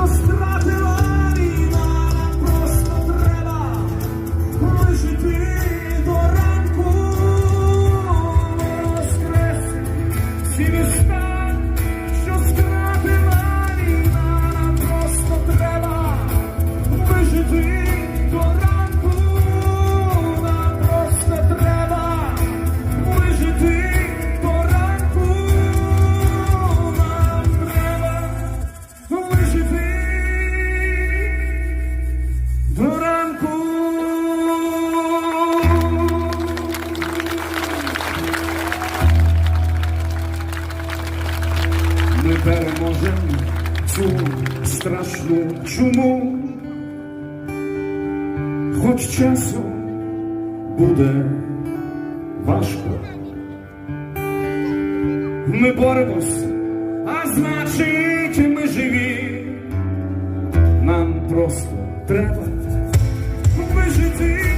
що страти. переможемо цю страшну чуму, хоч часу буде важко. Ми боремось, а значить, ми живі. Нам просто треба вижити.